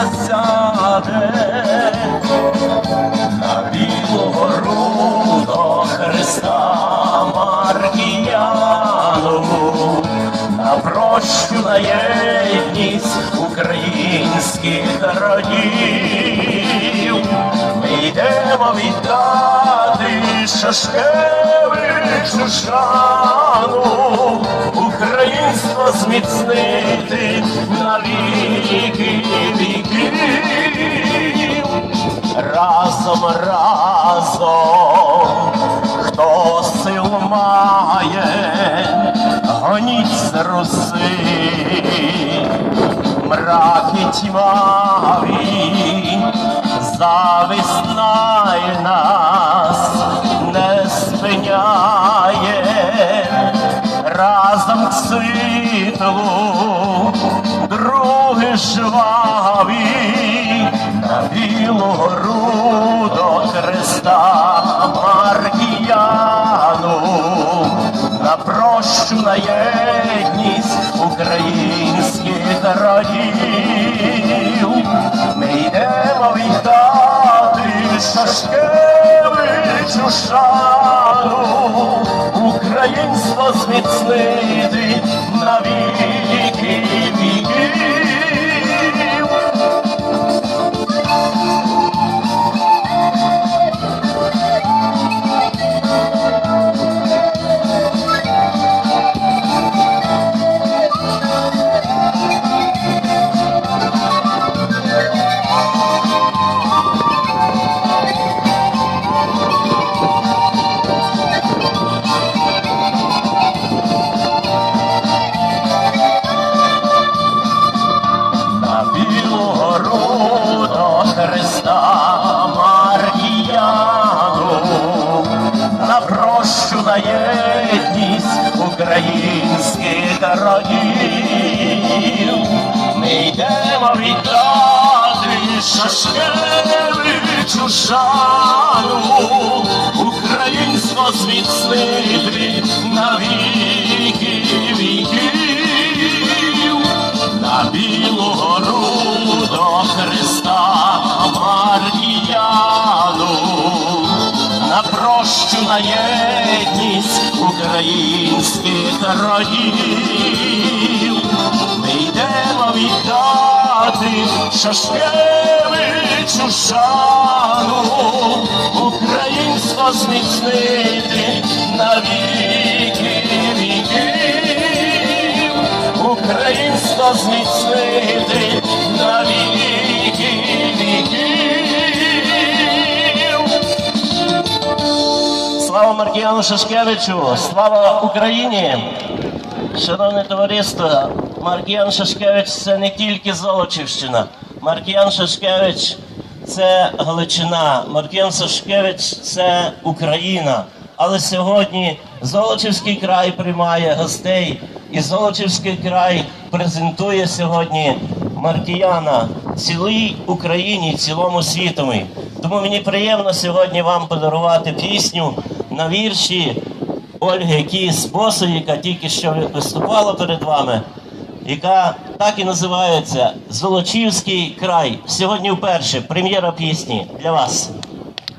засяде, на білого рудо Христа Маркіяну, на прощу на єдність українських родів. Ми йдемо віддати Шашкевичу шану, Українство зміцнити на навіки. Разом, разом, хто сил має, гоніть з руси, мраки тьмаві, зависть най нас не спиняє, разом к світлу, други жваві, на білу гору до Христа Маркіяну, на прощу на єдність українських родів. Ми йдемо віддати Шашкевичу шану, українство зміцнити єдність українських родів. Ми йдемо віддати Шашкевичу шану, українство зміцнити на на єдність українських родів. Ми йдемо віддати Шашкевичу шану, українство зміцнити на віки віків. Українство зміцнити Слава Маркіяну Шашкевичу! Слава Україні! Шановне товариство, Маркіян Шашкевич це не тільки Золочівщина. Маркіян Шашкевич це Галичина. Маркіян Шашкевич це Україна. Але сьогодні Золочівський край приймає гостей, і Золочівський край презентує сьогодні Маркіяна цілій Україні, цілому світові. Тому мені приємно сьогодні вам подарувати пісню на вірші Ольги Кіс Босу, яка тільки що виступала перед вами, яка так і називається Золочівський край. Сьогодні вперше прем'єра пісні для вас.